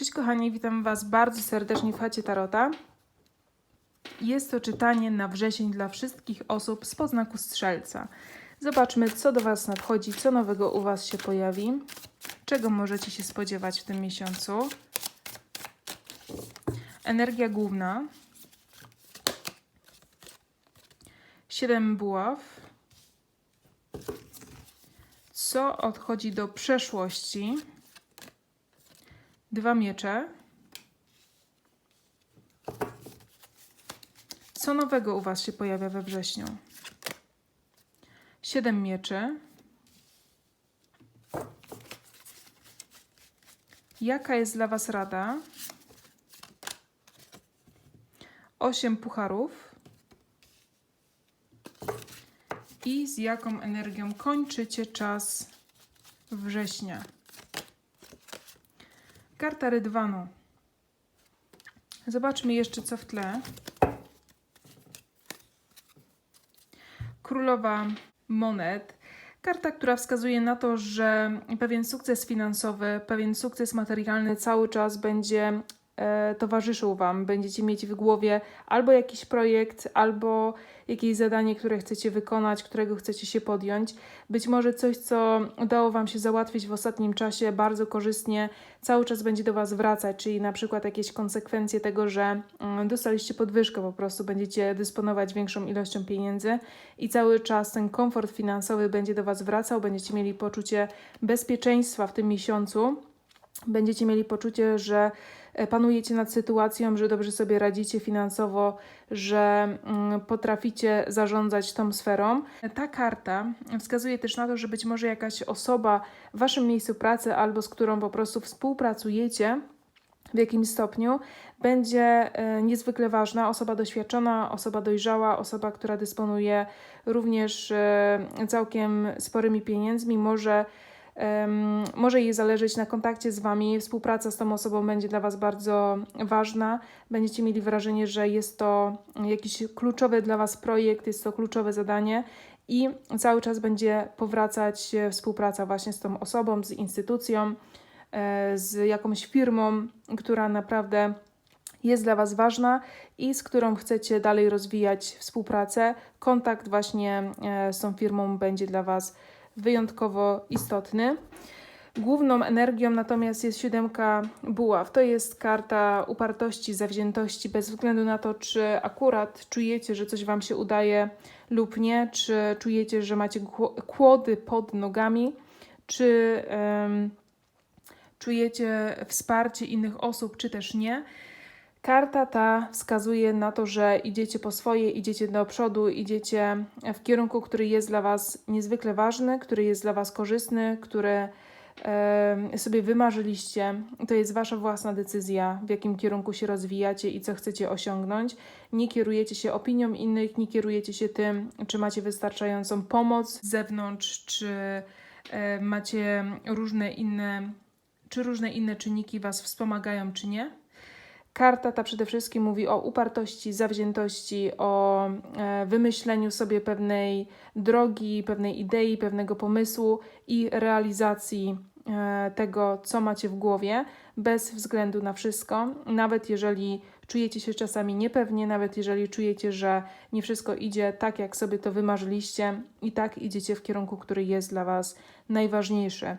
Cześć kochani, witam Was bardzo serdecznie w chacie Tarota. Jest to czytanie na wrzesień dla wszystkich osób z poznaku strzelca. Zobaczmy, co do Was nadchodzi, co nowego u Was się pojawi, czego możecie się spodziewać w tym miesiącu. Energia główna. Siedem buław. Co odchodzi do przeszłości? Dwa miecze. Co nowego u Was się pojawia we wrześniu? Siedem mieczy. Jaka jest dla Was rada? Osiem pucharów. I z jaką energią kończycie czas września? Karta rydwanu. Zobaczmy jeszcze co w tle. Królowa monet. Karta, która wskazuje na to, że pewien sukces finansowy, pewien sukces materialny cały czas będzie towarzyszył Wam. Będziecie mieć w głowie albo jakiś projekt, albo jakieś zadanie, które chcecie wykonać, którego chcecie się podjąć. Być może coś, co udało Wam się załatwić w ostatnim czasie bardzo korzystnie, cały czas będzie do Was wracać, czyli na przykład jakieś konsekwencje tego, że mm, dostaliście podwyżkę, po prostu będziecie dysponować większą ilością pieniędzy i cały czas ten komfort finansowy będzie do Was wracał, będziecie mieli poczucie bezpieczeństwa w tym miesiącu. Będziecie mieli poczucie, że e, panujecie nad sytuacją, że dobrze sobie radzicie finansowo, że mm, potraficie zarządzać tą sferą. Ta karta wskazuje też na to, że być może jakaś osoba w waszym miejscu pracy albo z którą po prostu współpracujecie w jakimś stopniu będzie e, niezwykle ważna, osoba doświadczona, osoba dojrzała, osoba, która dysponuje również e, całkiem sporymi pieniędzmi, może Może jej zależeć na kontakcie z Wami. Współpraca z tą osobą będzie dla Was bardzo ważna. Będziecie mieli wrażenie, że jest to jakiś kluczowy dla Was projekt, jest to kluczowe zadanie i cały czas będzie powracać współpraca właśnie z tą osobą, z instytucją, e, z jakąś firmą, która naprawdę jest dla Was ważna i z którą chcecie dalej rozwijać współpracę. Kontakt właśnie e, z tą firmą będzie dla Was wyjątkowo istotny. Główną energią natomiast jest siódemka buław. To jest karta upartości, zawziętości, bez względu na to, czy akurat czujecie, że coś Wam się udaje lub nie, czy czujecie, że macie kłody pod nogami, czy um, czujecie wsparcie innych osób, czy też nie. Karta ta wskazuje na to, że idziecie po swoje, idziecie do przodu, idziecie w kierunku, który jest dla Was niezwykle ważny, który jest dla Was korzystny, który sobie wymarzyliście. To jest Wasza własna decyzja, w jakim kierunku się rozwijacie i co chcecie osiągnąć. Nie kierujecie się opinią innych, nie kierujecie się tym, czy macie wystarczającą pomoc z zewnątrz, czy e, macie różne inne, czy różne inne czynniki Was wspomagają, czy nie. Karta ta przede wszystkim mówi o upartości, zawziętości, o e, wymyśleniu sobie pewnej drogi, pewnej idei, pewnego pomysłu i realizacji e, tego, co macie w głowie, bez względu na wszystko. Nawet jeżeli czujecie się czasami niepewnie, nawet jeżeli czujecie, że nie wszystko idzie tak, jak sobie to wymarzyliście, i tak idziecie w kierunku, który jest dla Was najważniejszy.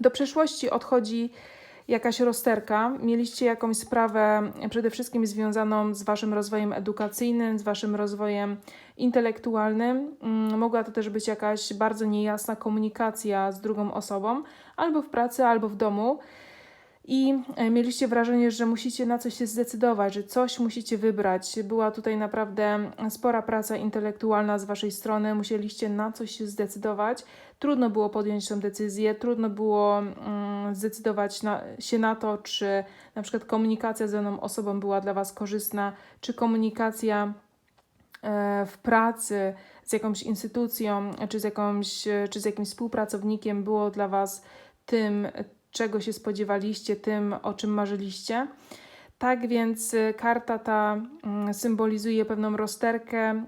Do przeszłości odchodzi jakaś rozterka, mieliście jakąś sprawę przede wszystkim związaną z Waszym rozwojem edukacyjnym, z Waszym rozwojem intelektualnym. Mm, mogła to też być jakaś bardzo niejasna komunikacja z drugą osobą, albo w pracy, albo w domu i e, mieliście wrażenie, że musicie na coś się zdecydować, że coś musicie wybrać. Była tutaj naprawdę spora praca intelektualna z waszej strony, musieliście na coś się zdecydować. Trudno było podjąć tę decyzję, trudno było mm, zdecydować na, się na to, czy na przykład komunikacja z daną osobą była dla was korzystna, czy komunikacja e, w pracy z jakąś instytucją, czy z, jakąś, czy z jakimś współpracownikiem było dla was tym, czego się spodziewaliście, tym, o czym marzyliście. Tak więc y, karta ta mm, symbolizuje pewną rozterkę,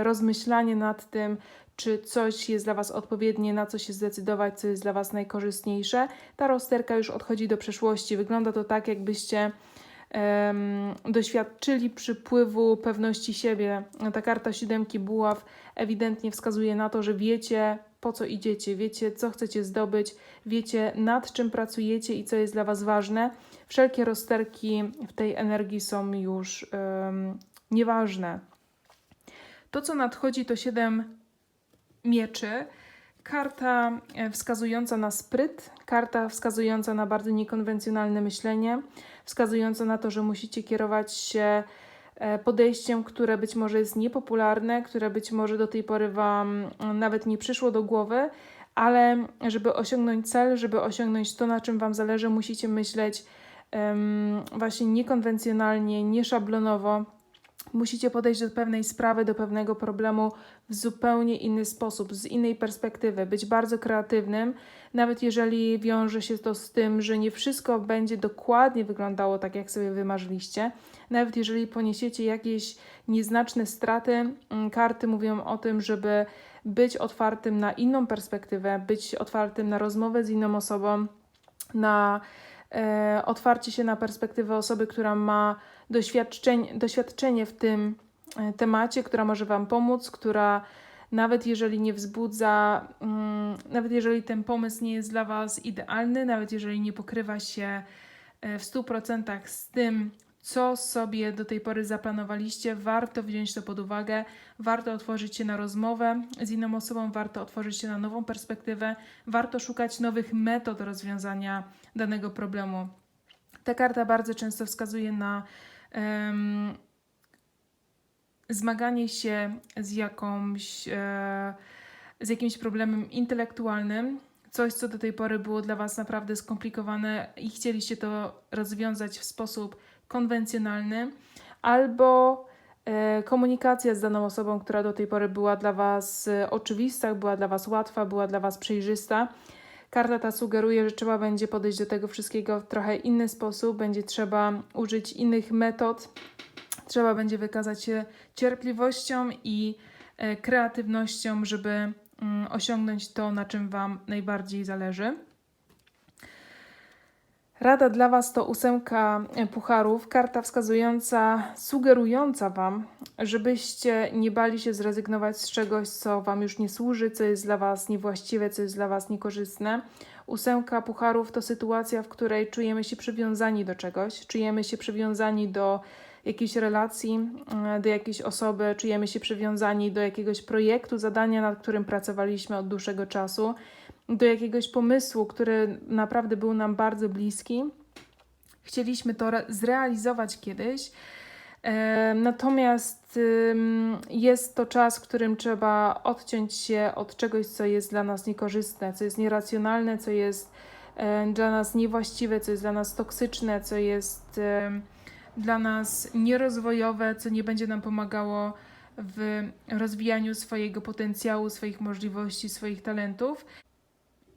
y, rozmyślanie nad tym, czy coś jest dla Was odpowiednie, na co się zdecydować, co jest dla Was najkorzystniejsze. Ta rozterka już odchodzi do przeszłości. Wygląda to tak, jakbyście em, doświadczyli przypływu pewności siebie. Ta karta siódemki buław ewidentnie wskazuje na to, że wiecie, po co idziecie, wiecie, co chcecie zdobyć, wiecie, nad czym pracujecie i co jest dla Was ważne. Wszelkie rozterki w tej energii są już em, nieważne. To, co nadchodzi, to siedem mieczy. Karta e, wskazująca na spryt, karta wskazująca na bardzo niekonwencjonalne myślenie, wskazująca na to, że musicie kierować się podejściem, które być może jest niepopularne, które być może do tej pory Wam mm, nawet nie przyszło do głowy, ale żeby osiągnąć cel, żeby osiągnąć to, na czym Wam zależy, musicie myśleć em, właśnie niekonwencjonalnie, nieszablonowo. Musicie podejść do pewnej sprawy, do pewnego problemu w zupełnie inny sposób, z innej perspektywy, być bardzo kreatywnym, nawet jeżeli wiąże się to z tym, że nie wszystko będzie dokładnie wyglądało tak, jak sobie wymarzyliście, nawet jeżeli poniesiecie jakieś nieznaczne straty, mm, karty mówią o tym, żeby być otwartym na inną perspektywę, być otwartym na rozmowę z inną osobą, na otwarcie się na perspektywę osoby, która ma doświadczenie, doświadczenie w tym e, temacie, która może Wam pomóc, która nawet jeżeli nie wzbudza, mm, nawet jeżeli ten pomysł nie jest dla Was idealny, nawet jeżeli nie pokrywa się e, w 100% z tym, co sobie do tej pory zaplanowaliście, warto wziąć to pod uwagę, warto otworzyć się na rozmowę z inną osobą, warto otworzyć się na nową perspektywę, warto szukać nowych metod rozwiązania danego problemu. Ta karta bardzo często wskazuje na em, zmaganie się z jakąś, e, z jakimś problemem intelektualnym, coś, co do tej pory było dla Was naprawdę skomplikowane i chcieliście to rozwiązać w sposób konwencjonalny, albo e, komunikacja z daną osobą, która do tej pory była dla Was e, oczywista, była dla Was łatwa, była dla Was przejrzysta. Karta ta sugeruje, że trzeba będzie podejść do tego wszystkiego w trochę inny sposób, będzie trzeba użyć innych metod, trzeba będzie wykazać się cierpliwością i e, kreatywnością, żeby mm, osiągnąć to, na czym Wam najbardziej zależy. Rada dla Was to ósemka pucharów, karta wskazująca, sugerująca Wam, żebyście nie bali się zrezygnować z czegoś, co Wam już nie służy, co jest dla Was niewłaściwe, co jest dla Was niekorzystne. Ósemka pucharów to sytuacja, w której czujemy się przywiązani do czegoś, czujemy się przywiązani do jakiejś relacji, do jakiejś osoby, czujemy się przywiązani do jakiegoś projektu, zadania, nad którym pracowaliśmy od dłuższego czasu do jakiegoś pomysłu, który naprawdę był nam bardzo bliski. Chcieliśmy to re- zrealizować kiedyś. Natomiast jest to czas, w którym trzeba odciąć się od czegoś, co jest dla nas niekorzystne, co jest nieracjonalne, co jest dla nas niewłaściwe, co jest dla nas toksyczne, co jest dla nas nierozwojowe, co nie będzie nam pomagało w rozwijaniu swojego potencjału, swoich możliwości, swoich talentów.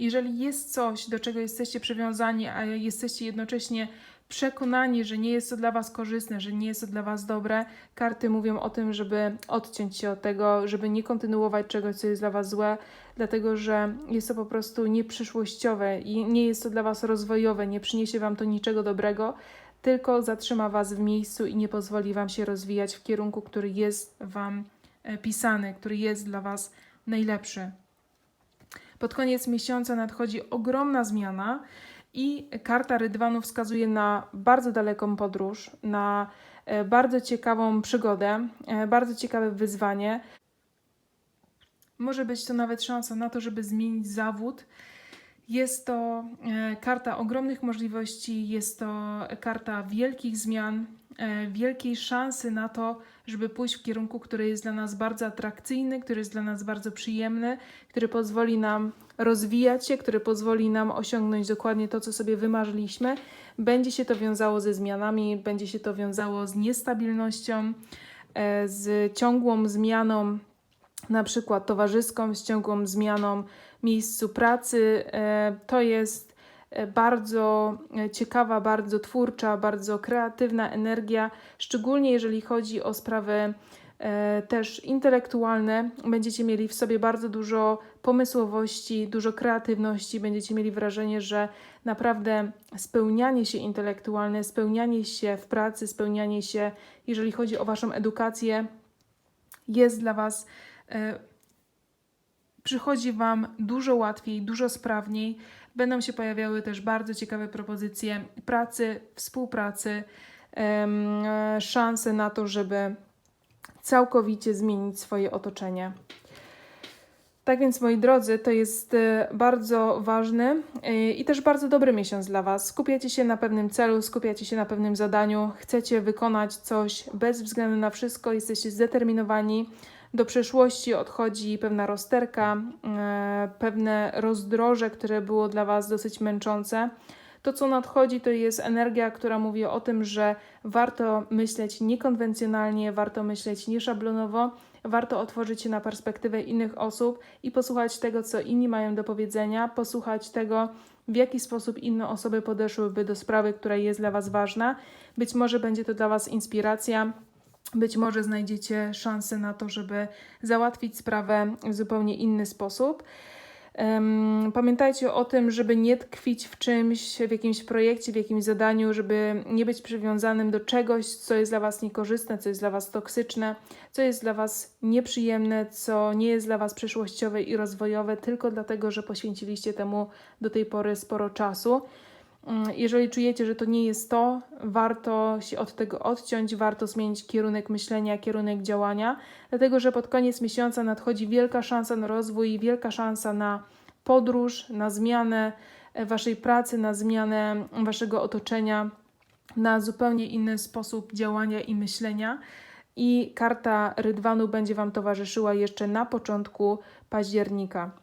Jeżeli jest coś, do czego jesteście przywiązani, a jesteście jednocześnie przekonani, że nie jest to dla Was korzystne, że nie jest to dla Was dobre, karty mówią o tym, żeby odciąć się od tego, żeby nie kontynuować czegoś, co jest dla Was złe, dlatego że jest to po prostu nieprzyszłościowe i nie jest to dla Was rozwojowe, nie przyniesie Wam to niczego dobrego, tylko zatrzyma Was w miejscu i nie pozwoli Wam się rozwijać w kierunku, który jest Wam e, pisany, który jest dla Was najlepszy. Pod koniec miesiąca nadchodzi ogromna zmiana i karta Rydwanu wskazuje na bardzo daleką podróż, na e, bardzo ciekawą przygodę, e, bardzo ciekawe wyzwanie. Może być to nawet szansa na to, żeby zmienić zawód. Jest to e, karta ogromnych możliwości, jest to karta wielkich zmian, wielkiej szansy na to, żeby pójść w kierunku, który jest dla nas bardzo atrakcyjny, który jest dla nas bardzo przyjemny, który pozwoli nam rozwijać się, który pozwoli nam osiągnąć dokładnie to, co sobie wymarzyliśmy. Będzie się to wiązało ze zmianami, będzie się to wiązało z niestabilnością, e, z ciągłą zmianą na przykład towarzyską, z ciągłą zmianą miejscu pracy. E, To jest bardzo e, ciekawa, bardzo twórcza, bardzo kreatywna energia, szczególnie jeżeli chodzi o sprawy e, też intelektualne. Będziecie mieli w sobie bardzo dużo pomysłowości, dużo kreatywności. Będziecie mieli wrażenie, że naprawdę spełnianie się intelektualne, spełnianie się w pracy, spełnianie się, jeżeli chodzi o Waszą edukację, jest dla Was, e, przychodzi Wam dużo łatwiej, dużo sprawniej. Będą się pojawiały też bardzo ciekawe propozycje pracy, współpracy, e, szanse na to, żeby całkowicie zmienić swoje otoczenie. Tak więc, moi drodzy, to jest e, bardzo ważny e, i też bardzo dobry miesiąc dla Was. Skupiacie się na pewnym celu, skupiacie się na pewnym zadaniu, chcecie wykonać coś bez względu na wszystko, jesteście zdeterminowani. Do przeszłości odchodzi pewna rozterka, e, pewne rozdroże, które było dla Was dosyć męczące. To, co nadchodzi, to jest energia, która mówi o tym, że warto myśleć niekonwencjonalnie, warto myśleć nieszablonowo, warto otworzyć się na perspektywę innych osób i posłuchać tego, co inni mają do powiedzenia, posłuchać tego, w jaki sposób inne osoby podeszłyby do sprawy, która jest dla Was ważna. Być może będzie to dla Was inspiracja. Być może znajdziecie szansę na to, żeby załatwić sprawę w zupełnie inny sposób. Pamiętajcie o tym, żeby nie tkwić w czymś, w jakimś projekcie, w jakimś zadaniu, żeby nie być przywiązanym do czegoś, co jest dla Was niekorzystne, co jest dla Was toksyczne, co jest dla Was nieprzyjemne, co nie jest dla Was przyszłościowe i rozwojowe, tylko dlatego, że poświęciliście temu do tej pory sporo czasu. Mm, Jeżeli czujecie, że to nie jest to, warto się od tego odciąć, warto zmienić kierunek myślenia, kierunek działania, dlatego że pod koniec miesiąca nadchodzi wielka szansa na rozwój, wielka szansa na podróż, na zmianę e, Waszej pracy, na zmianę Waszego otoczenia, na zupełnie inny sposób działania i myślenia. I karta Rydwanu będzie Wam towarzyszyła jeszcze na początku października.